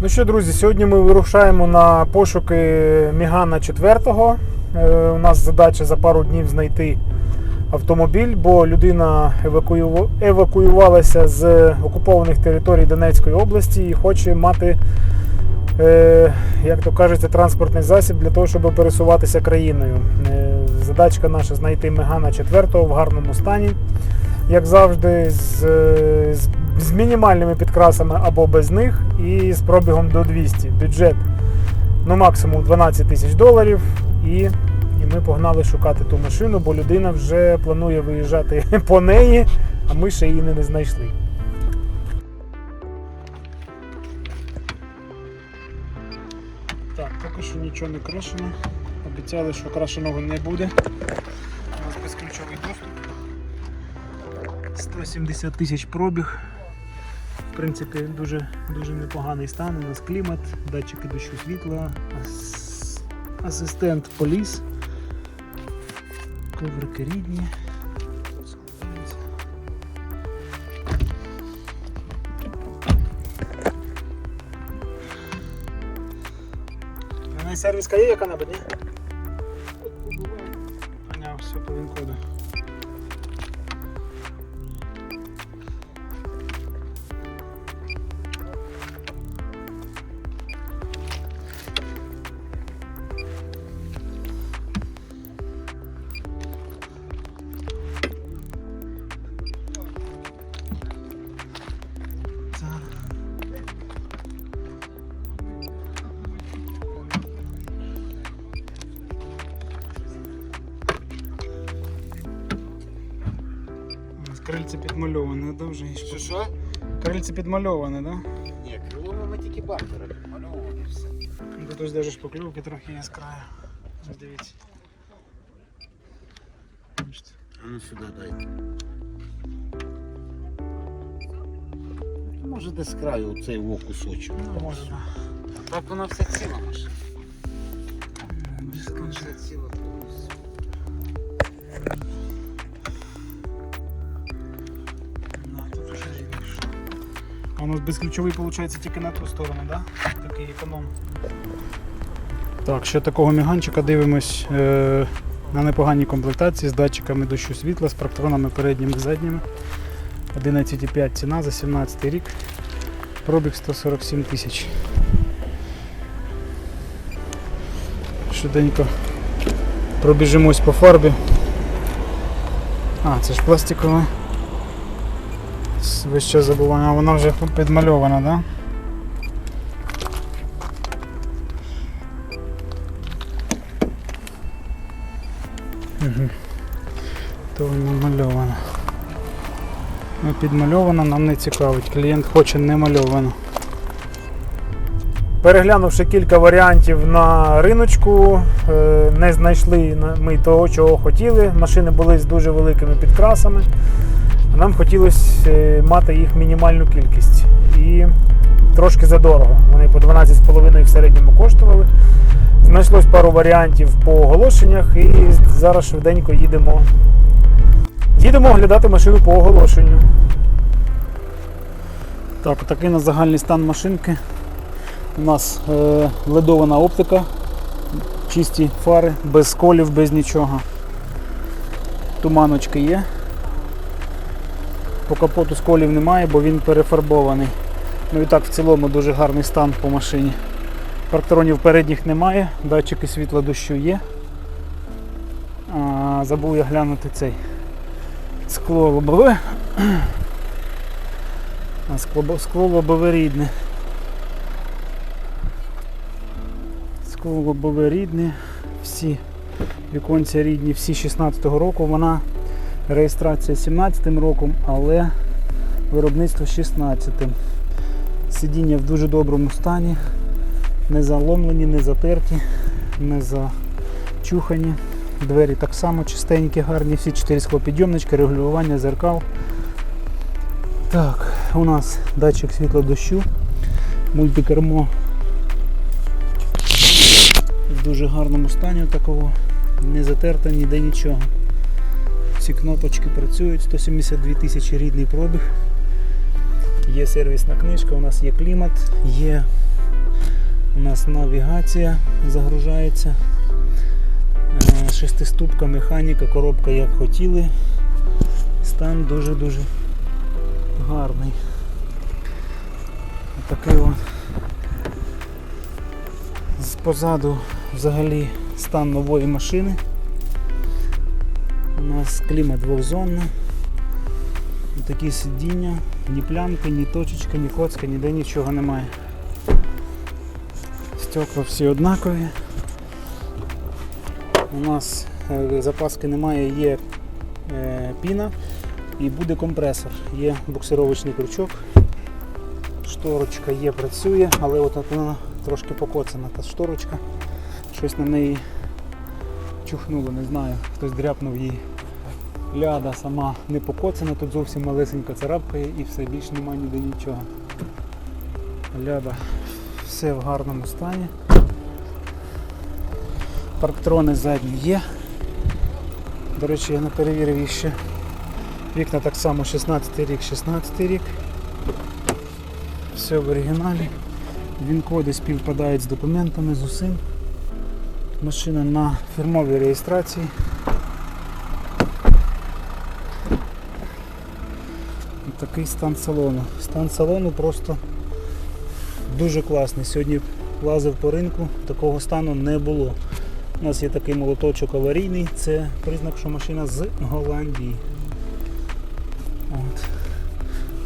Ну що, друзі, сьогодні ми вирушаємо на пошуки Мігана 4. Е, У нас задача за пару днів знайти автомобіль, бо людина евакуювалася з окупованих територій Донецької області і хоче мати, е, як то кажеться, транспортний засіб для того, щоб пересуватися країною. Е, Задачка наша знайти Мегана 4 в гарному стані, як завжди, з, з, з мінімальними підкрасами або без них, і з пробігом до 200. Бюджет ну, максимум 12 тисяч доларів. І, і ми погнали шукати ту машину, бо людина вже планує виїжджати по неї, а ми ще її не знайшли. Так, що нічого не крашено. Обіцяли, що крашеного не буде. У нас безключовий доступ. 170 тисяч пробіг. В принципі, дуже, дуже непоганий стан. У нас клімат, датчики дощу світла, ас- асистент поліс, коврики рідні. Складається. У сервіска є яка-небудь, ні? Поняв, все по він-коду. Підмальоване, да, вже? Що що? Крильце підмальоване, да? Ні, крило ми тільки бампера підмальовували і все. Ну, Тут ось даже шпаклювки трохи є з краю. Ось дивіться. А ну сюди дайте. Може десь з краю оцей во кусочок. Ну, може, да. Так вона вся ціла. Вся ціла у нас безключовий виходить тільки на ту сторону, да? Такий економ. Так, ще такого міганчика дивимось е, на непоганій комплектації з датчиками дощу світла, з проктронами передніми і задніми. 11,5 ціна за 17 рік. Пробіг 147 тисяч. Швиденько пробіжимось по фарбі. А, це ж пластикова. Весь час забуваю, а вона вже підмальована, так? Да? Угу. То намальовано. Ну, підмальовано нам не цікавить. Клієнт хоче не мальовано. Переглянувши кілька варіантів на риночку, е, не знайшли ми того, чого хотіли. Машини були з дуже великими підкрасами. Нам хотілося мати їх мінімальну кількість. І трошки задорого. Вони по 12,5 в середньому коштували. Знайшлось пару варіантів по оголошеннях і зараз швиденько їдемо. Їдемо оглядати машину по оголошенню. Так, такий на загальний стан машинки. У нас е, ледована оптика, чисті фари, без сколів, без нічого. Туманочки є. По капоту сколів немає, бо він перефарбований. Ну і так в цілому дуже гарний стан по машині. Парктронів передніх немає, датчики світла дощу є. А, забув я глянути цей скло лобове. Скло, скло лобове рідне. Скло лобове рідне. Всі віконця рідні, всі 16-го року. Вона реєстрація 17-м роком, але виробництво 16-м. Сидіння в дуже доброму стані, не заломлені, не затерті, не зачухані. Двері так само чистенькі, гарні, всі 4 склопідйомнички, регулювання зеркал. Так, у нас датчик світла дощу, мультикермо в дуже гарному стані такого, не затерто ніде нічого. Всі кнопочки працюють, 172 тисячі рідний пробіг. Є сервісна книжка, у нас є клімат, є у нас навігація загружається. Е, Шестиступка, механіка, коробка як хотіли. Стан дуже-дуже гарний. Такий от. Позаду взагалі стан нової машини. У нас клімат двохзонний. Такі сидіння, ні плямки, ні точечка, ні коцка, ніде нічого немає. Стекла всі однакові. У нас е, запаски немає, є е, піна і буде компресор. Є буксировочний крючок. Шторочка є, працює, але от вона трошки покоцана та шторочка. Щось на неї чухнуло, не знаю, хтось дряпнув її. Ляда сама не покоцана, тут зовсім малесенька царапкає і все, більш немає ніде нічого. Ляда все в гарному стані. Парктрони задні є. До речі, я не перевірив їх. Вікна так само 16 рік, 16 рік. Все в оригіналі. Він-коди співпадають з документами, з усім. Машина на фірмовій реєстрації. Такий стан салону. Стан салону просто дуже класний. Сьогодні лазив по ринку, такого стану не було. У нас є такий молоточок аварійний, це признак, що машина з Голландії. От.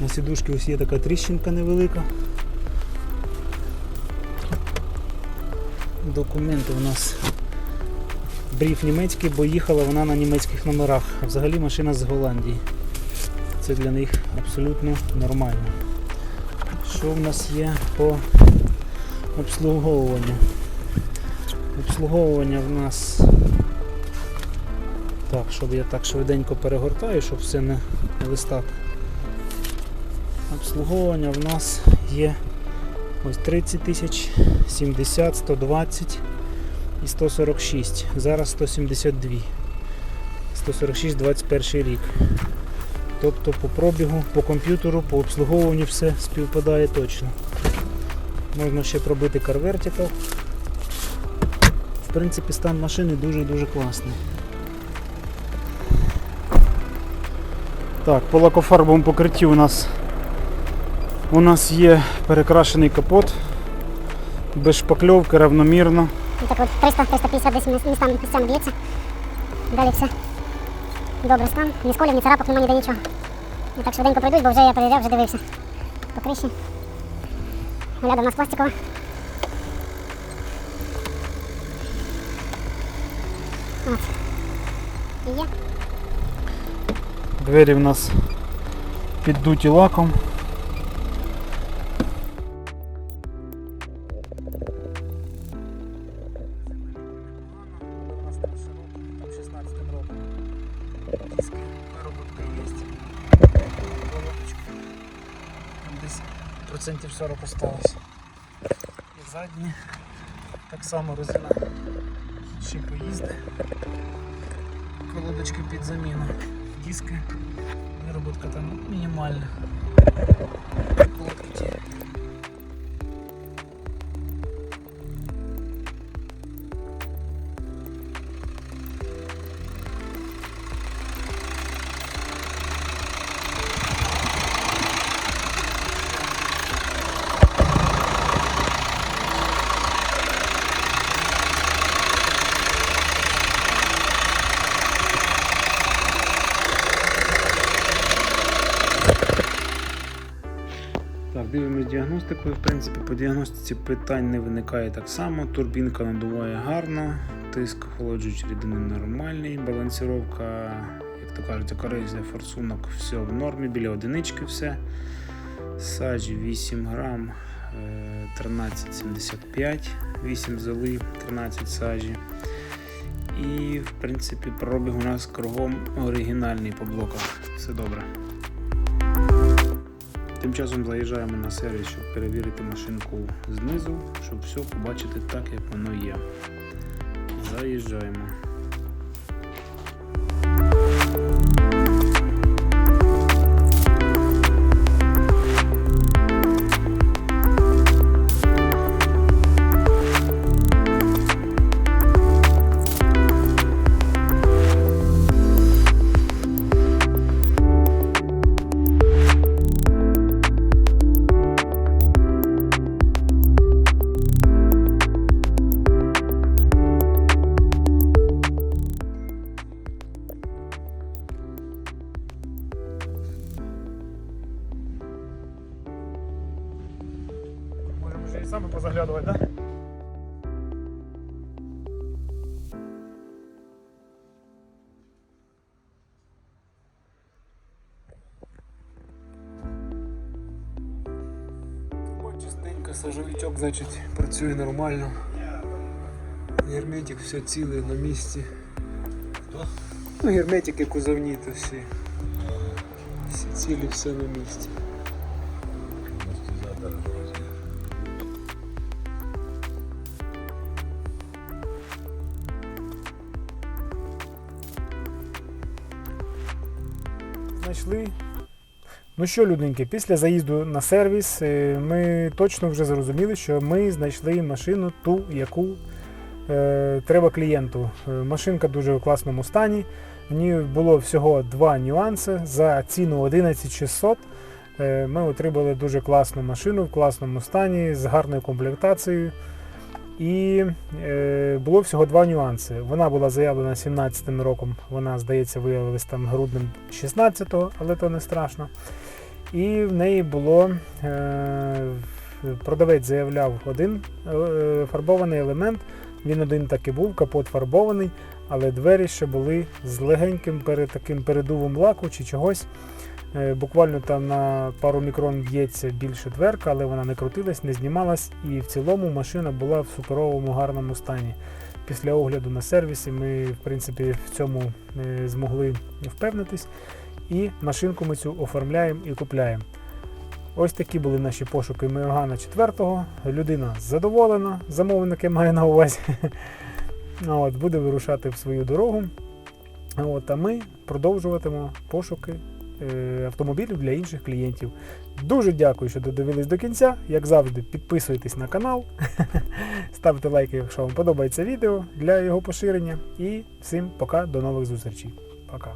На сідушці ось є така тріщинка невелика. Документи у нас бриф німецький, бо їхала вона на німецьких номерах. Взагалі машина з Голландії. Це для них абсолютно нормально. Що в нас є по обслуговуванню? Обслуговування в нас. Так, щоб я так швиденько перегортаю, щоб все не не листати. Обслуговування в нас є ось 30 тисяч, 70, 120 і 146. Зараз 172. 146 21 рік. Тобто по пробігу, по комп'ютеру, по обслуговуванню все співпадає точно. Можна ще пробити Vertical. В принципі, стан машини дуже-дуже класний. Так, по лакофарбовому покритті у нас у нас є перекрашений капот, без шпакльовки, равномірно. І так от 300-350 десь міс- містами місцями б'ється. Далі все. Добре стан. Ні сколів, ні царапок, немає ніде нічого. І так швиденько пройдуть, бо вже я перевіряв, вже дивився. По криші. Гляда в нас пластикова. От. І є. Двері в нас піддуті лаком. Десь процентів 40 осталось. І задні. Так само резина ще поїзди. Колодочки під заміну. Диски. Вироботка там мінімальна. Дивимось діагностику. В принципі, по діагностиці питань не виникає так само. Турбінка надуває гарно, тиск охолоджуючи рідини нормальний, балансіровка, як то кажуть, корейзія, форсунок, все в нормі, біля одинички все. Саджі 8 грам, е, 13,75, 8 золи, 13 саджі. І, в принципі, пробіг у нас кругом оригінальний по блоках. Все добре. Тим часом заїжджаємо на сервіс, щоб перевірити машинку знизу, щоб все побачити так, як воно є. Заїжджаємо. Сажовичок, значить, працює нормально. Герметик все ціле на місці. Ну, герметики кузовні то всі. Всі цілі, все на місці. Знайшли. Ну що, людненькі, після заїзду на сервіс е, ми точно вже зрозуміли, що ми знайшли машину ту, яку е, треба клієнту. Е, Машинка дуже у класному стані. В ній було всього два нюанси. За ціну 11600 е, ми отримали дуже класну машину в класному стані з гарною комплектацією. І е, було всього два нюанси. Вона була заявлена 17 роком, вона, здається, виявилась там груднем 16-го, але то не страшно. І в неї було е, продавець заявляв один е, фарбований елемент. Він один так і був, капот фарбований, але двері ще були з легеньким таким передувом лаку чи чогось. Е, Буквально там на пару мікрон б'ється більше дверка, але вона не крутилась, не знімалась, і в цілому машина була в суперовому гарному стані. Після огляду на сервісі ми, в принципі, в цьому змогли впевнитись. І машинку ми цю оформляємо і купляємо. Ось такі були наші пошуки Меогана 4-го. Людина задоволена, замовник я маю на увазі. От, буде вирушати в свою дорогу. От, а ми продовжуватимемо пошуки е, автомобілів для інших клієнтів. Дуже дякую, що додивились до кінця. Як завжди, підписуйтесь на канал, ставте лайки, якщо вам подобається відео для його поширення. І всім пока, до нових зустрічей. Пока.